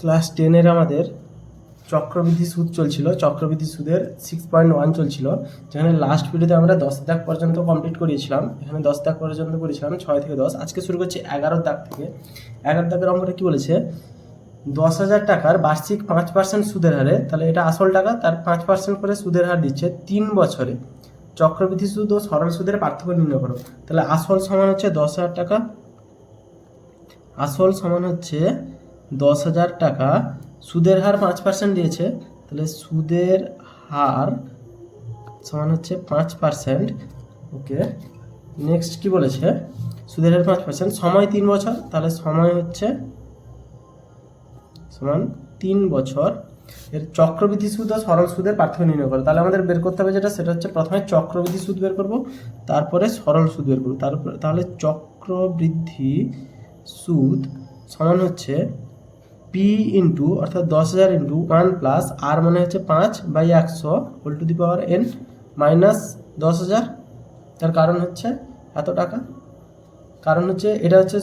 Class টেনের আমাদের চক্রবৃদ্ধি সুদ চলছিল, চক্রবৃদ্ধি সুদের সিক্স পয়েন্ট ওয়ান চলছিল, যেখানে লাস্ট ভিডিওতে আমরা দশ দাগ পর্যন্ত কমপ্লিট করিয়েছিলাম, এখানে দশ দাগ পর্যন্ত করেছিলাম ছয় থেকে দশ, আজকে শুরু করছি এগারো দাগ থেকে। এগারো দাগের অঙ্কটা কী বলেছে? দশ হাজার টাকার বার্ষিক পাঁচ পার্সেন্ট সুদের হারে, তাহলে এটা আসল টাকা, তার পাঁচ পার্সেন্ট করে সুদের হার দিচ্ছে তিন বছরে। চক্রবৃদ্ধি সুদ ও সরল সুদের পার্থক্য নির্ণয় করো। তাহলে আসল সমান হচ্ছে দশ হাজার টাকা, আসল সমান হচ্ছে দশ হাজার টাকা। সুদের হার পাঁচ পার্সেন্ট দিয়েছে। তাহলে সুদের হার সমান হচ্ছে পাঁচ পার্সেন্ট ওকে নেক্সট কি বলেছে? সুদের হার পাঁচ পার্সেন্ট সময় তিন বছর, তাহলে সময় হচ্ছে সমান তিন বছর। এর চক্রবৃদ্ধি সুদ ও সরল সুদের পার্থক্য নির্ণয় করে। তাহলে আমাদের বের করতে হবে যেটা, সেটা হচ্ছে প্রথমে চক্রবৃদ্ধি সুদ বের করব, তারপরে সরল সুদ বের করব। তারপরে তাহলে চক্রবৃদ্ধি সুদ সমান হচ্ছে পি ইন্টু অর্থাৎ দশ হাজার ইন্টু ওয়ান প্লাস আর মানে হচ্ছে পাঁচ বাই একশো whole to the power N minus দশ হাজার। তার কারণ হচ্ছে এত টাকা। কারণ হচ্ছে এটা হচ্ছে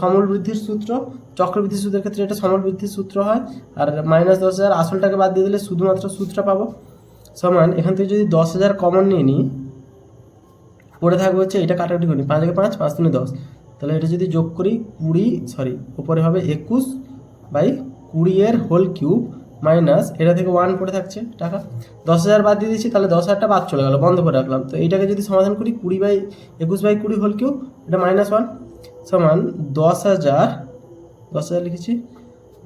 সমল বৃদ্ধির সূত্র চক্রবৃদ্ধি সুদের ক্ষেত্রে এটা সমল বৃদ্ধির সূত্র হয়। আর মাইনাস দশ হাজার আসলটাকে বাদ দিয়ে দিলে শুধুমাত্র সূত্রটা পাবো। সমান এখান থেকে যদি দশ হাজার কমন নিয়ে নিই, পড়ে থাকবে হচ্ছে এটা কাটাকাটি করি পাঁচ থেকে পাঁচ পাঁচ তিনে দশ। তাহলে এটা যদি যোগ করি কুড়ি সরি উপরে হবে একুশ বাই কুড়ি এর হোল কিউব মাইনাস এটা থেকে ওয়ান পড়ে থাকছে, টাকা। দশ হাজার বাদ দিয়ে দিচ্ছি তাহলে দশ হাজারটা বাদ চলে গেল, বন্ধ করে রাখলাম। তো এইটাকে যদি সমাধান করি, কুড়ি বাই একুশ বাই কুড়ি হোল কিউব এটা মাইনাস ওয়ান সমান দশ হাজার দশ হাজার লিখেছি,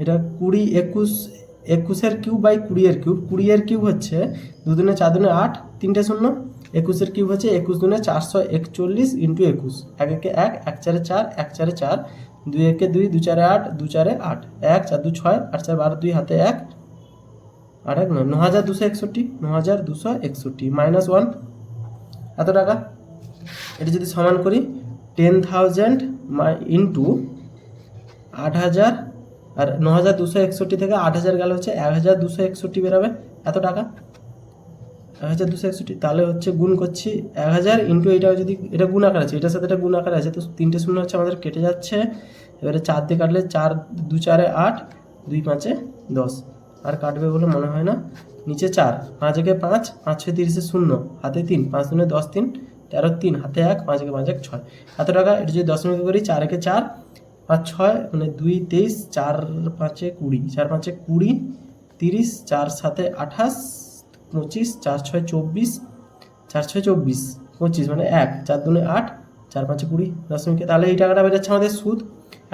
এটা কুড়ি একুশ, একুশের কিউব বাই কুড়ি এর কিউব কুড়ি এর কিউব হচ্ছে দুদিনে চার দুনে আট, তিনটে শূন্য, একুশের কিউব হচ্ছে একুশ দুনে চারশো একচল্লিশ ইন্টু একুশ, এক একে এক এক চারে চার, এক চারে চার দুই একে দুই দু চারে আট দু চারে আট, এক, চার দু ছয়, আট, চার, বারো, দুই, হাতে এক, আট, এক, নয় ন হাজার দুশো একষট্টি ন হাজার দুশো একষট্টি, মাইনাস ওয়ান। এত টাকা? এটা যদি সমান করি টেন থাউজেন্ড মাই ইন্টু আট হাজার, আর ন হাজার দুশো একষট্টি থেকে আট হাজার গেলে হচ্ছে এক হাজার দুশো একষট্টি বেরোবে। এত টাকা? এক হাজার দুশো একষট্টি, তাহলে হচ্ছে গুণ করছি এক হাজার ইন্টু এইটা যদি, এটা গুণ আকার আছে, এটার সাথে এটা গুণ আকার আছে, তো তিনটে শূন্য হচ্ছে আমাদের কেটে যাচ্ছে। এবারে চার দিয়ে কাটলে চার দু চারে আট, দুই পাঁচে দশ। আর কাটবে বলে মনে হয় না। নিচে চার, পাঁচ একে পাঁচ পাঁচ ছয় তিরিশে শূন্য, হাতে তিন, পাঁচ দুনে দশ তিন, তেরো তিন, হাতে এক, পাঁচ একে পাঁচ এক ছয়। এত টাকা, এটা যদি দশমিক করি, চার একে চার, পাঁচ ছয় মানে দুই তেইশ, চার পাঁচে কুড়ি, চার পাঁচে কুড়ি, তিরিশ, চার সাতে আঠাশ পঁচিশ, চার ছয় চব্বিশ, চার ছয় চব্বিশ, পঁচিশ মানে এক, চার দুনে আট, চার পাঁচে কুড়ি দশমিকে তাহলে এই টাকাটা বেরোচ্ছে আমাদের সুদ।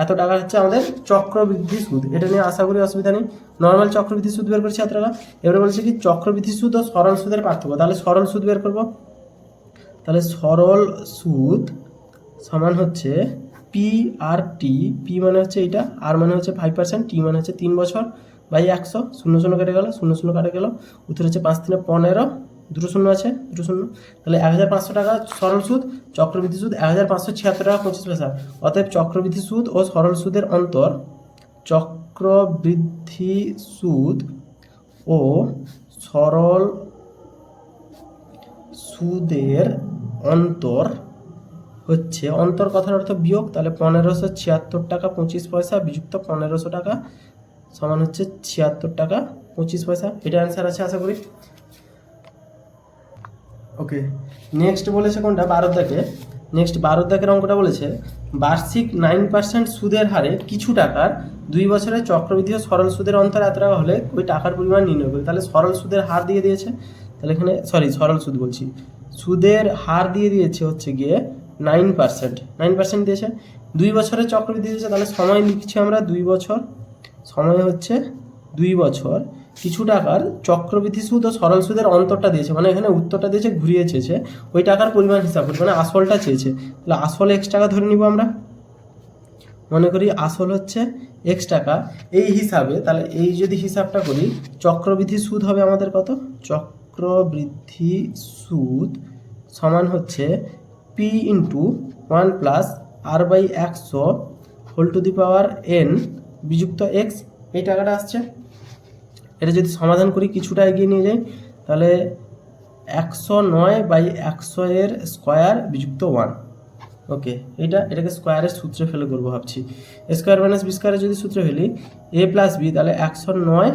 এত টাকা হচ্ছে আমাদের চক্রবৃদ্ধি সুদ। এটা নিয়ে আশা করি অসুবিধা নেই। নর্মাল চক্রবৃদ্ধি সুদ বের করছি টাকা এবারে বলছে কি, চক্রবৃদ্ধি সুদ ও সরল সুদের পার্থক্য। তাহলে সরল সুদ বের করব। তাহলে সরল সুদ সমান হচ্ছে পি আর টি পি মানে হচ্ছে এইটা। আর মানে হচ্ছে ফাইভ পার্সেন্ট টি মানে হচ্ছে তিন বছর। বাই একশো, শূন্য শূন্য কেটে গেল, শূন্য শূন্য কেটে গেলো। উত্তর হচ্ছে পাঁচ তিনে পনেরো, দুটো শূন্য আছে, দুটো শূন্য। তাহলে এক হাজার পাঁচশো টাকা সরল সুদ, চক্রবৃদ্ধি সুদ, এক হাজার পাঁচশো ছিয়াত্তর টাকা পঁচিশ পয়সা। অতএব চক্রবৃদ্ধি সুদ ও সরল সুদের অন্তর চক্রবৃদ্ধি সুদ ও সরল সুদের অন্তর হচ্ছে, অন্তর কথার অর্থ বিয়োগ, তাহলে পনেরোশো ছিয়াত্তর টাকা পঁচিশ পয়সা, বিযুক্ত পনেরোশো টাকা সমান হচ্ছে ছিয়াত্তর টাকা পঁচিশ পয়সা। এটা অ্যান্সার আছে আশা করি। ওকে নেক্সট বলেছে কোনটা? বারো নেক্সট বারো দাগের অঙ্কটা বলেছে, বার্ষিক নাইন পার্সেন্ট সুদের হারে কিছু টাকার দুই বছরের চক্রবৃদ্ধি ও সরল সুদের অন্তর এত টাকা হলে ওই টাকার পরিমাণ নির্ণয় করি তাহলে সরল সুদের হার দিয়ে দিয়েছে। তাহলে এখানে সরি সরল সুদ বলছি। সুদের হার দিয়ে দিয়েছে হচ্ছে গিয়ে নাইন পার্সেন্ট নাইন পার্সেন্ট দিয়েছে। দুই বছরের চক্রবৃদ্ধি দিয়েছে, তাহলে সময় লিখছি আমরা দুই বছর। সময় হচ্ছে দুই বছর। কিছু টাকার চক্রবৃদ্ধি সুদ ও সরল সুদের অন্তরটা দিয়েছে মানে এখানে উত্তরটা দিয়েছে, ঘুরিয়ে চেয়েছে। ওই টাকার পরিমাণ হিসাব করে মানে আসলটা চেয়েছে। তাহলে আসল এক্স টাকা ধরে নিব আমরা। মনে করি আসল হচ্ছে এক্স টাকা। এই হিসাবে তাহলে এই যদি হিসাবটা করি, চক্রবৃদ্ধি সুদ হবে আমাদের কত? চক্রবৃদ্ধি সুদ সমান হচ্ছে P into one plus R by একশো whole to the power N বিযুক্ত X এই টাকাটা আসছে। এটা যদি সমাধান করি, কিছুটা এগিয়ে নিয়ে যাই, তাহলে একশো নয় বাই একশো এর স্কোয়ার বিযুক্ত ওয়ান ওকে এটা, এটাকে স্কোয়ারের সূত্রে ফেলে করব ভাবছি। স্কোয়ার মাইনাস বি স্কোয়ারের যদি সূত্রে ফেলি এ প্লাস বি তাহলে একশো নয়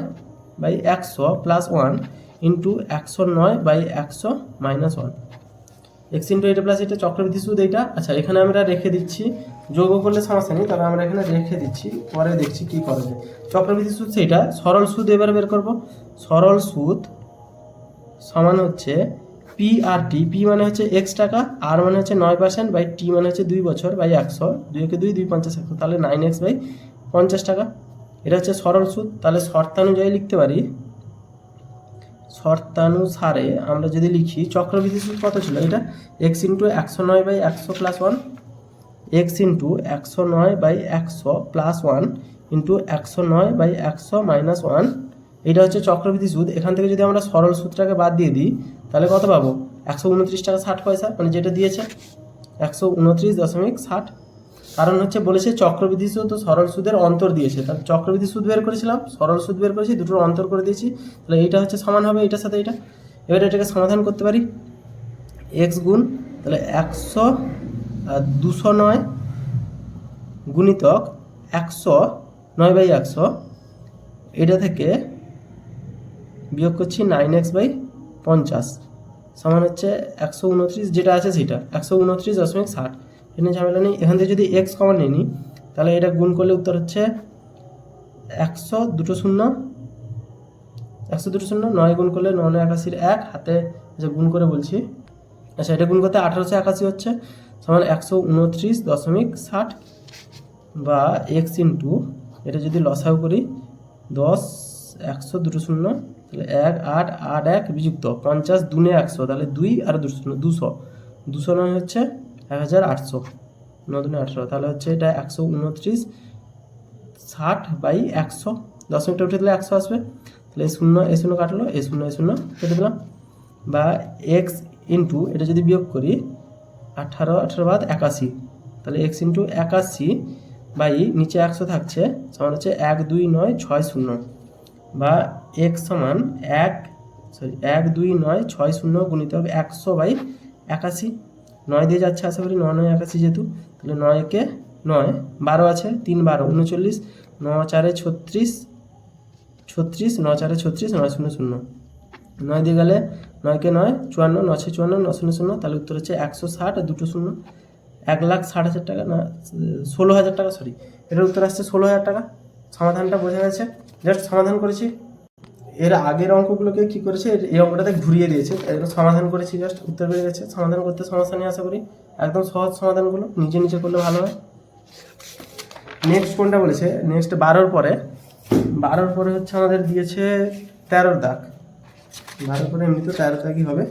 বাই একশো প্লাস ওয়ান ইন্টু একশো নয় বাই একশো মাইনাস ওয়ান এক্স ইন্টু এটা প্লাস এটা চক্রবৃদ্ধি সুদ এইটা আচ্ছা এখানে আমরা রেখে দিচ্ছি। যোগ করলে সমস্যা নেই তবে আমরা এখানে রেখে দিচ্ছি। পরে দেখছি কি করা যায়। চক্রবৃদ্ধি সুদ সেইটা সরল সুদ এবার বের করব। সরল সুদ সমান হচ্ছে পি আর টি পি মানে হচ্ছে এক্স টাকা আর মানে হচ্ছে নয় পার্সেন্ট বাই টি মানে হচ্ছে দুই বছর, বাই একশো। দুইকে দুই দুই পঞ্চাশ একশো। তাহলে নাইন এক্স বাই পঞ্চাশ টাকা। এটা হচ্ছে সরল সুদ। তাহলে শর্তানুযায়ী লিখতে পারি শর্তানুসারে আমরা যদি লিখি চক্রবৃদ্ধি সুদ কত ছিল এটা এক্স ইন্টু একশো নয় বাই একশো প্লাস ওয়ান এক্স ইন্টু একশো নয় বাই একশো প্লাস ওয়ান ইন্টু একশো নয় বাই একশো মাইনাস ওয়ান এটা হচ্ছে চক্রবৃদ্ধি সুদ। এখান থেকে যদি আমরা সরল সুদটাকে বাদ দিয়ে দিই, তাহলে কত পাবো? একশো উনত্রিশ টাকা ষাট পয়সা মানে যেটা দিয়েছে, একশো উনত্রিশ দশমিক ষাট। কারণ হচ্ছে বলেছে চক্রবৃদ্ধি সুদ ও সরল সুদের অন্তর দিয়েছে। তাহলে চক্রবৃদ্ধি সুদ বের করেছিলাম, সরল সুদ বের করেছি, দুটোর অন্তর করে দিয়েছি। তাহলে এইটা হচ্ছে সমান হবে এটার সাথে এটা এবার এটাকে সমাধান করতে পারি। এক্স গুণ, তাহলে একশো দুশো নয় গুণিতক একশো নয় বাই একশো, এটা থেকে বিয়োগ করছি নাইন এক্স বাই পঞ্চাশ। সমান হচ্ছে একশো উনত্রিশ, যেটা আছে সেটা, একশো উনত্রিশ দশমিক ষাট। এখানে ঝামেলা নেই। এখান থেকে যদি এক্স কমন নিয়ে নিই, তাহলে এটা গুণ করলে উত্তর হচ্ছে একশো দুটো শূন্য, একশো দুটো শূন্য, নয় গুণ করলে নয় নয় একাশির এক, হাতে আচ্ছা গুণ করে বলছি আচ্ছা এটা গুণ করতে আঠারোশো একাশি হচ্ছে, সমান একশো উনত্রিশ দশমিক ষাট বা এক্স ইন্টু এটা যদি লসাও করি, দশ একশো দুটো শূন্য, তাহলে এক, আট আট, এক বিযুক্ত, পঞ্চাশ দুনে একশো, তাহলে দুই আর দুশো দুশো দুশো নয় হচ্ছে এক হাজার আটশো। নতুন আঠেরো। তাহলে হচ্ছে এটা একশো উনত্রিশ, ষাট বাই একশো। দশমিকটা উঠে দিলে একশো আসবে। তাহলে এই শূন্য এ শূন্য কাটলো এ শূন্য এ শূন্য কেটে দিলাম। বা এক্স ইন্টু এটা যদি বিয়োগ করি, আঠারো আঠারো বাদ একাশি। তাহলে এক্স ইন্টু একাশি বাই নিচে একশো থাকছে, সমান হচ্ছে এক, দুই, নয়, ছয়, শূন্য। বা এক্স সমান এক সরি এক, দুই, নয়, ছয়, শূন্য গুণিত হবে একশো বাই একাশি। নয় দিয়ে যাচ্ছে আশা করি, নয় নয় একাশি যেহেতু, তাহলে নয় নয়কে নয়, বারো আছে, তিন, বারো, উনচল্লিশ, ন চারে ছত্রিশ ছত্রিশ, ন চারে ছত্রিশ, নয় শূন্য শূন্য। নয় দিয়ে গেলে নয়কে নয়, চুয়ান্ন নশো চুয়ান্ন, ন শূন্য শূন্য, তাহলে উত্তর হচ্ছে একশো ষাট আর দুটো শূন্য। এক লাখ ষাট হাজার টাকা, না, ষোলো হাজার টাকা সরি এটার উত্তর আসছে ষোলো হাজার টাকা। সমাধানটা বোঝা গেছে। জাস্ট সমাধান করেছি। এর আগের অঙ্কগুলোকে কি করেছে? এই অঙ্কটাতে ঘুরিয়ে দিয়েছে। এগুলো সমাধান করেছি জাস্ট উত্তর পেয়ে গেছে। সমাধান করতে সমস্যা নিয়ে আশা করি। একদম সহজ সমাধানগুলো। নিজে নিজে করলে ভালো হয়। নেক্সট কোনটা বলেছে? নেক্সট বারোর পরে। বারোর পরে হচ্ছে আমাদের দিয়েছে তেরোর দাগ। বারোর পরে এমনি তো তেরো দাগই হবে।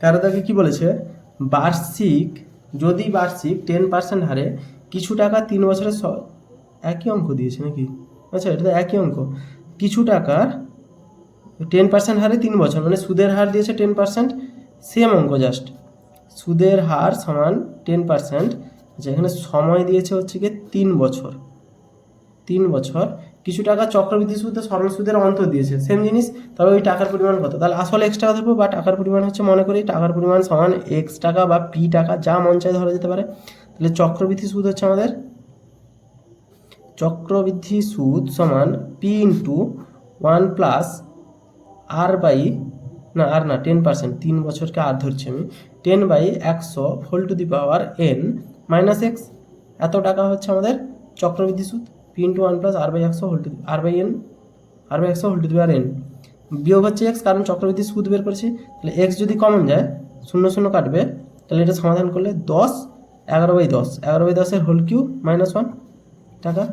তেরো দাগে কি বলেছে? বার্ষিক, যদি বার্ষিক টেন পার্সেন্ট হারে কিছু টাকা তিন বছরের একই অঙ্ক দিয়েছে নাকি? আচ্ছা এটা তো একই অঙ্ক। কিছু টাকার টেন পার্সেন্ট হারে তিন বছর মানে সুদের হার দিয়েছে টেন পার্সেন্ট সেম অঙ্ক জাস্ট সুদের হার সমান টেন পার্সেন্ট যেখানে সময় দিয়েছে হচ্ছে গিয়ে তিন বছর। তিন বছর, কিছু টাকা চক্রবৃদ্ধি সুদে সরল সুদের অন্তর দিয়েছে। সেম জিনিস, তবে ওই টাকার পরিমাণ কত? তাহলে আসলে এক্স টাকা ধরবো বা টাকার পরিমাণ হচ্ছে মনে করি, টাকার পরিমাণ সমান এক্স টাকা বা পি টাকা, যা মন চায় ধরা যেতে পারে। তাহলে চক্রবৃদ্ধি সুদ হচ্ছে আমাদের চক্রবৃদ্ধি সুদ সমান P into one plus R by না আর না টেন পার্সেন্ট তিন বছরকে আর ধরছি আমি টেন বাই একশো whole to the power N minus X এত টাকা হচ্ছে আমাদের চক্রবৃদ্ধি সুদ P into one plus R by একশো whole to R by N R by একশো whole to the power N বিয়োগ হচ্ছে এক্স কারণ চক্রবৃদ্ধি সুদ বের করেছি, তাহলে এক্স যদি কমন যায়, শূন্য শূন্য কাটবে, তাহলে এটা সমাধান করলে দশ, এগারো বাই দশ, এগারো বাই দশের হোল কিউ মাইনাস ওয়ান টাকা।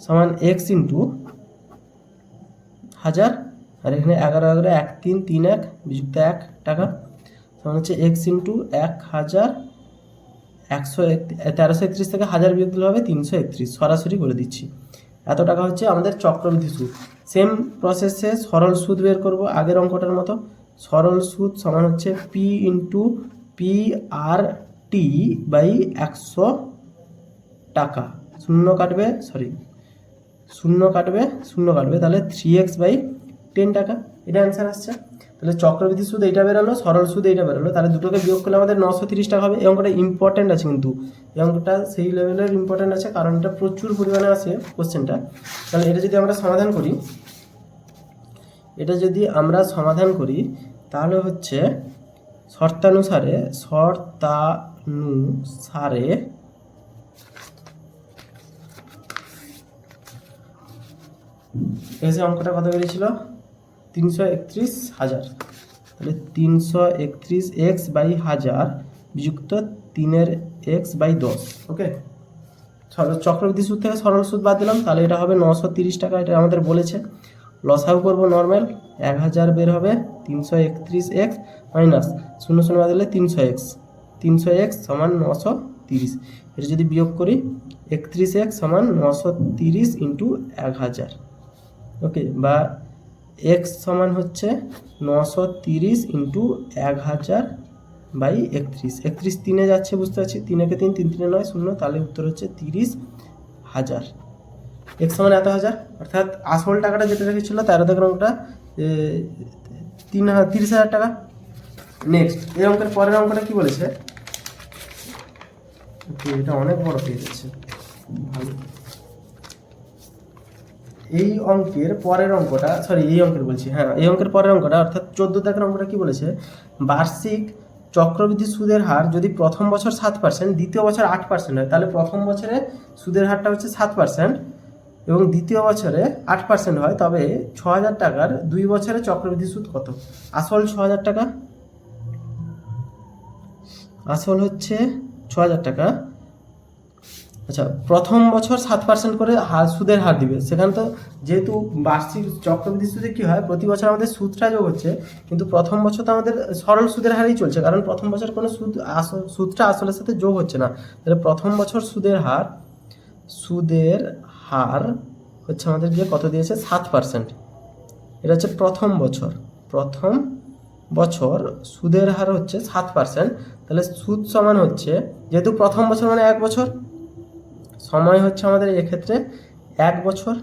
সমান এক্স ইন্টু হাজার, আর এখানে এগারো এগারো, এক, তিন তিন, এক, বিযুক্ত এক টাকা, সমান হচ্ছে এক্স ইন্টু এক হাজার, একশো এক- তেরোশো একত্রিশ থেকে হাজার বিয়োগ হবে তিনশো একত্রিশ, সরাসরি করে দিচ্ছি। এত টাকা হচ্ছে আমাদের চক্রবৃদ্ধি সুদ। সেম প্রসেসে সরল সুদ বের করব আগের অঙ্কটার মতো। সরল সুদ সমান হচ্ছে P into P R T by একশো টাকা। শূন্য কাটবে সরি শূন্য কাটবে শূন্য কাটবে। তাহলে থ্রি এক্স বাই টেন টাকা। এটা অ্যান্সার আসছে। তাহলে চক্রবৃদ্ধি সুদ এইটা বেরোলো, সরল সুদ এইটা বেরোলো। তাহলে দুটোকে বিয়োগ করলে আমাদের নশো তিরিশ টাকা হবে। এই অঙ্কটা ইম্পর্টেন্ট আছে কিন্তু। এই অঙ্কটা সেই লেভেলের ইম্পর্টেন্ট আছে, কারণ এটা প্রচুর পরিমাণে আসে কোশ্চেনটা তাহলে এটা যদি আমরা সমাধান করি, এটা যদি আমরা সমাধান করি, তাহলে হচ্ছে শর্তানুসারে শর্তানুসারে এসে অঙ্কটা কত বেরিয়েছিল? তিনশো একত্রিশ হাজার। তাহলে তিনশো একত্রিশ এক্স বাই হাজার যুক্ত তিনের এক্স বাই দশ, ওকে? চক্রবৃদ্ধি সুদ থেকে সরল সুদ বাদ দিলাম, তাহলে এটা হবে নশো তিরিশ টাকা, এটা আমাদের বলেছে। লসাও করব নর্মাল, এক হাজার বের হবে তিনশো একত্রিশ এক্স মাইনাস, শূন্য শূন্য বাদ দিলে তিনশো এক্স তিনশো এক্স সমান নশো তিরিশ। এটা যদি বিয়োগ করি, একত্রিশ এক্স সমান নশো তিরিশ ইন্টু এক হাজার। ওকে বা এক্স সমান হচ্ছে নশো তিরিশ ইন্টু এক হাজার বাই একত্রিশ। একত্রিশ তিনে যাচ্ছে, বুঝতে পারছি? তিনেকে তিন তিন তিনে নয়, শূন্য, তাহলে উত্তর হচ্ছে তিরিশ হাজার। এক্স সমান এত হাজার? অর্থাৎ আসল টাকাটা যেটা রেখেছিল, তেরো থেকে অঙ্কটা তিন তিরিশ হাজার টাকা। নেক্সট এই অঙ্কের পরের অঙ্কটা কি বলেছে? এটা অনেক বড় পেয়ে যাচ্ছে। ভালো। এই অঙ্কের পরের অঙ্কটা সরি এই অঙ্কের বলছি হ্যাঁ এই অঙ্কের পরের অঙ্কটা, অর্থাৎ চোদ্দ দাগের অঙ্কটা কি বলেছে? বার্ষিক চক্রবৃদ্ধি সুদের হার যদি প্রথম বছর সাত পার্সেন্ট দ্বিতীয় বছর আট পার্সেন্ট হয়, তাহলে প্রথম বছরে সুদের হারটা হচ্ছে সাত পার্সেন্ট এবং দ্বিতীয় বছরে আট পার্সেন্ট হয়, তবে ছ হাজার টাকার দুই বছরে চক্রবৃদ্ধি সুদ কত? আসল ছ হাজার টাকা? আসল হচ্ছে ছ হাজার টাকা। আচ্ছা প্রথম বছর সাত পার্সেন্ট করে হার, সুদের হার দিবে। সেখানে তো যেহেতু বার্ষিক চক্রবৃদ্ধি সুদে কী হয়, প্রতি বছর আমাদের সুদটা যোগ হচ্ছে, কিন্তু প্রথম বছর তো আমাদের সরল সুদের হারেই চলছে, কারণ প্রথম বছর কোনো সুদ সুদটা আসলের সাথে যোগ হচ্ছে না। তাহলে প্রথম বছর সুদের হার সুদের হার হচ্ছে আমাদের গিয়ে কত দিয়েছে? সাত পার্সেন্ট এটা হচ্ছে প্রথম বছর। প্রথম বছর সুদের হার হচ্ছে সাত পার্সেন্ট তাহলে সুদ সমান হচ্ছে, যেহেতু প্রথম বছর মানে এক বছর সময় হচ্ছে আমাদের এক্ষেত্রে এক বছর।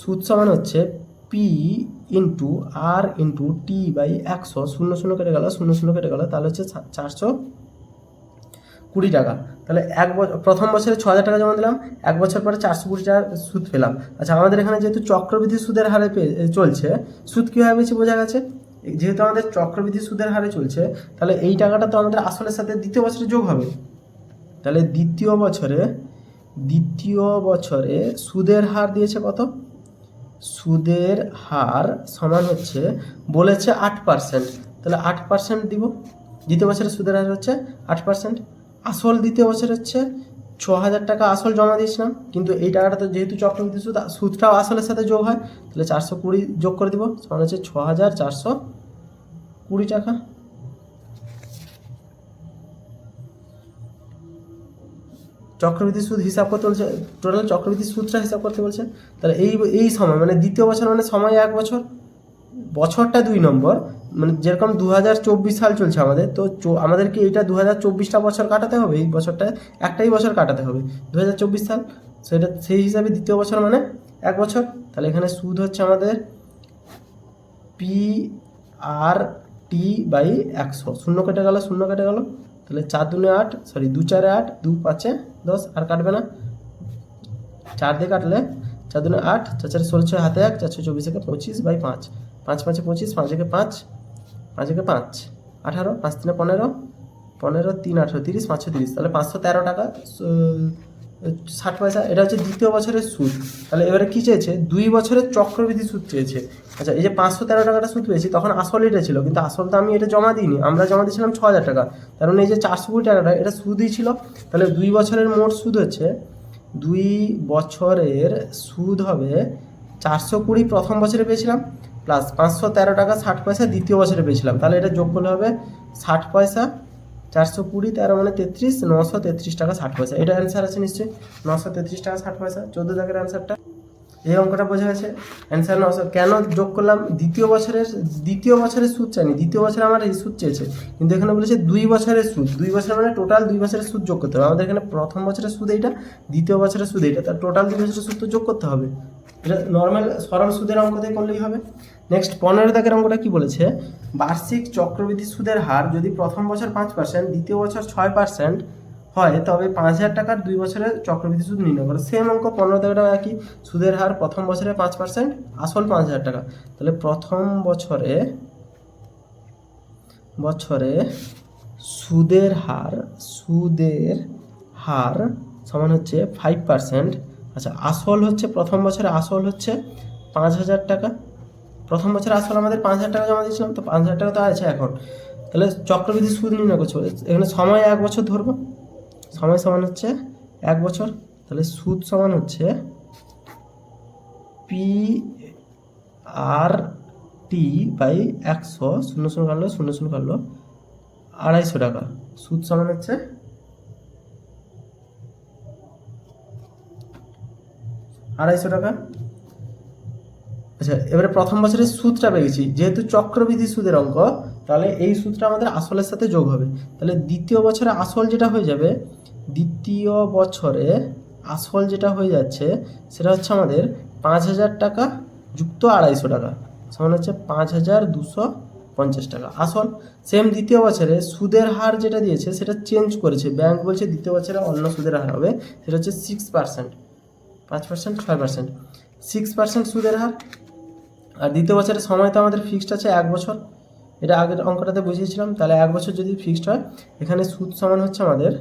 সুদ সমান হচ্ছে P into R into T by একশো, শূন্য শূন্য কেটে গেল, শূন্য শূন্য কেটে গেল, তাহলে হচ্ছে চারশো কুড়ি টাকা। তাহলে এক বছর প্রথম বছরে ছ হাজার টাকা জমা দিলাম, এক বছর পরে চারশো কুড়ি টাকা সুদ পেলাম। আচ্ছা আমাদের এখানে যেহেতু চক্রবৃদ্ধি সুদের হারে চলছে, সুদ কীভাবে পেয়েছি বোঝা গেছে? যেহেতু আমাদের চক্রবৃদ্ধি সুদের হারে চলছে, তাহলে এই টাকাটা তো আমাদের আসলের সাথে দ্বিতীয় বছরে যোগ হবে। তাহলে দ্বিতীয় বছরে দ্বিতীয় বছরে সুদের হার দিয়েছে কত? সুদের হার সমান হচ্ছে, বলেছে আট পার্সেন্ট। তাহলে আট পার্সেন্ট দিব। দ্বিতীয় বছরে সুদের হার হচ্ছে আট পার্সেন্ট। আসল দ্বিতীয় বছর হচ্ছে ছ হাজার টাকা আসল জমা দিয়েছিলাম। কিন্তু এই টাকাটা তো যেহেতু চক্রবৃদ্ধি সুদ, সুদটাও আসলের সাথে যোগ হয়, তাহলে চারশো কুড়ি যোগ করে দিব। সমান হচ্ছে ছ হাজার চারশো কুড়ি টাকা। চক্রবৃদ্ধি সুদ হিসাব করতে বলছে টোটাল চক্রবৃদ্ধি সুদটা হিসাব করতে বলছে। তাহলে এই এই সময় মানে দ্বিতীয় বছর মানে সময় এক বছর, বছরটা দুই নম্বর মানে যেরকম দু হাজার চব্বিশ সাল চলছে আমাদের, তো আমাদেরকে এইটা দু হাজার চব্বিশটা বছর কাটাতে হবে, এই বছরটা একটাই বছর কাটাতে হবে। দু হাজার চব্বিশ সাল, সেটা সেই হিসাবে দ্বিতীয় বছর মানে এক বছর। তাহলে এখানে সুদ হচ্ছে আমাদের পি আর টি বাই একশো, শূন্য কেটে গেল, শূন্য কেটে গেল। তাহলে চার দুনে আট সরি দু চারে আট, দু পাঁচে দশ, আর কাটবে না। চার দিয়ে কাটলে চার দুনে আট, চার চারে ষোলো, ছয় হাতে এক, চার ছয় চব্বিশ একে পঁচিশ বাই পাঁচ। পাঁচ পাঁচে পঁচিশ, পাঁচ একে পাঁচ পাঁচ একে পাঁচ। আঠারো, পাঁচ তিনে পনেরো পনেরো তিন, আঠেরো তিরিশ, পাঁচশো তিরিশ। তাহলে পাঁচশো তেরো টাকা ষাট পয়সা, এটা হচ্ছে দ্বিতীয় বছরের সুদ। তাহলে এবারে কী চেয়েছে? দুই বছরের চক্রবৃদ্ধি সুদ চেয়েছে। আচ্ছা এই যে পাঁচশো তেরো টাকাটা সুদ পেয়েছি, তখন আসল এটা ছিল, কিন্তু আসল তো আমি এটা জমা দিইনি, আমরা জমা দিয়েছিলাম ছ হাজার টাকা। কারণ এই যে চারশো কুড়ি টাকাটা, এটা সুদই ছিল। তাহলে দুই বছরের মোট সুদ হচ্ছে, দুই বছরের সুদ হবে চারশো কুড়ি প্রথম বছরে পেয়েছিলাম প্লাস পাঁচশো তেরো টাকা ষাট পয়সা দ্বিতীয় বছরে পেয়েছিলাম। তাহলে এটা যোগ করলে হবে ষাট পয়সা চারশো কুড়ি, তেরো মানে তেত্রিশ, নশো তেত্রিশ টাকা ষাট পয়সা। এটা অ্যান্সার আছে নিশ্চয়ই? নশো তেত্রিশ টাকা ষাট পয়সা। চোদ্দ দাগের অ্যান্সারটা এই অঙ্কটা বোঝা গেছে। অ্যান্সার নশো। কেন যোগ করলাম? দ্বিতীয় বছরের দ্বিতীয় বছরের সুদ চাইনি। দ্বিতীয় বছরে আমার এই সুদ চেয়েছে। কিন্তু এখানে বলেছে দুই বছরের সুদ। দুই বছর মানে টোটাল দুই বছরের সুদ যোগ করতে হবে। আমাদের এখানে প্রথম বছরের সুদ এইটা, দ্বিতীয় বছরের সুদ এইটা। তার টোটাল দুই বছরের সুদ তো যোগ করতে হবে। এটা নর্মাল সরল সুদের অঙ্ক অঙ্কতে করলেই হবে। নেক্সট পনেরো দাগের অঙ্কটা কি বলেছে? বার্ষিক চক্রবৃদ্ধি সুদের হার যদি প্রথম বছর পাঁচ পার্সেন্ট দ্বিতীয় বছর ছয় পার্সেন্ট হয়, তবে পাঁচ হাজার টাকার দুই বছরের চক্রবৃদ্ধি সুদ নির্ণয় করে। সেম অঙ্ক, পনেরো টাকাটাও একই সুদের হার প্রথম বছরে পাঁচ পার্সেন্ট আসল পাঁচ হাজার টাকা। তাহলে প্রথম বছরে বছরে সুদের হার সুদের হার সমান হচ্ছে ফাইভ পার্সেন্ট আচ্ছা আসল হচ্ছে, প্রথম বছরে আসল হচ্ছে পাঁচ হাজার টাকা। প্রথম বছর আসলে আমাদের পাঁচ হাজার টাকা জমা দিয়েছিলাম, তো পাঁচ হাজার টাকা তো আছে এখন। তাহলে চক্রবৃদ্ধি সুদ নির্ণয় করছ এখানে সময় এক বছর ধরবো। সময় সমান হচ্ছে এক বছর, তাহলে সুদ সমান হচ্ছে পি আর টি বাই একশো, শূন্য শূন্য কাটলো, শূন্য শূন্য কাটলো, আড়াইশো টাকা। সুদ সমান হচ্ছে আড়াইশো টাকা। আচ্ছা এবারে প্রথম বছরের সুদটা পেয়েছি যেহেতু চক্রবৃদ্ধি সুদের অঙ্ক, তাহলে এই সুদটা আমাদের আসলের সাথে যোগ হবে। তাহলে দ্বিতীয় বছরে আসল যেটা হয়ে যাবে, দ্বিতীয় বছরে আসল যেটা হয়ে যাচ্ছে, সেটা হচ্ছে আমাদের পাঁচ হাজার টাকা যুক্ত আড়াইশো টাকা, সমান হচ্ছে পাঁচ হাজার দুশো পঞ্চাশ টাকা। আসল সেম দ্বিতীয় বছরে সুদের হার যেটা দিয়েছে, সেটা চেঞ্জ করেছে। ব্যাংক বলছে দ্বিতীয় বছরে অন্য সুদের হার হবে, সেটা হচ্ছে সিক্স পার্সেন্ট পাঁচ পার্সেন্ট ছয় পার্সেন্ট সিক্স পার্সেন্ট সুদের হার আর দ্বিতীয় বছরের সময় তো আমাদের ফিক্সড আছে এক বছর। এটা আগের অঙ্কটাতে বুঝিয়েছিলাম, তাহলে এক বছর যদি ফিক্সড হয়, এখানে সুদ সমান হচ্ছে আমাদের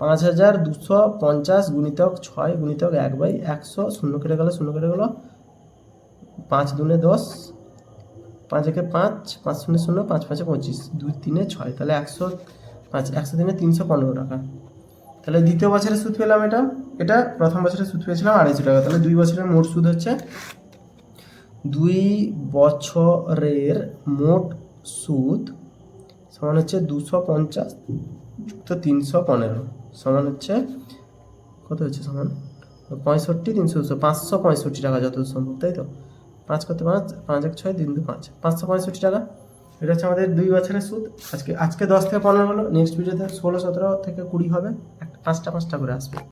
পাঁচ হাজার দুশো পঞ্চাশ গুণিতক ছয় গুণিতক এক বাই একশো, শূন্য কেটে গেলো শূন্য কেটে গেলো পাঁচ দুনে দশ, পাঁচ একে পাঁচ পাঁচ শূন্য শূন্য, পাঁচ পাঁচে পঁচিশ, দুই তিনে ছয়, তাহলে একশো পাঁচ, একশো দিনে তিনশো পনেরো টাকা। তাহলে দ্বিতীয় বছরের সুদ পেলাম এটা এটা প্রথম বছরের সুদ পেয়েছিলাম আড়াইশো টাকা, তাহলে দুই বছরের মোট সুদ হচ্ছে দুই বছরের মোট সুদ সমান হচ্ছে দুশো পঞ্চাশ যুক্ত তিনশো পনেরো। সমান হচ্ছে, কত হচ্ছে সমান? পঁয়ষট্টি তিনশো দুশো, পাঁচশো পঁয়ষট্টি টাকা যত সম্ভব, তাই তো? পাঁচ করতে পাঁচ পাঁচ এক ছয়, তিন দু পাঁচ। পাঁচশো পঁয়ষট্টি টাকা। এটা হচ্ছে আমাদের দুই বছরের সুদ। আজকে আজকে দশ থেকে পনেরো হলো, নেক্সট ভিডিওতে ষোলো সতেরো থেকে কুড়ি হবে। একটা, পাঁচটা পাঁচটা করে আসবে।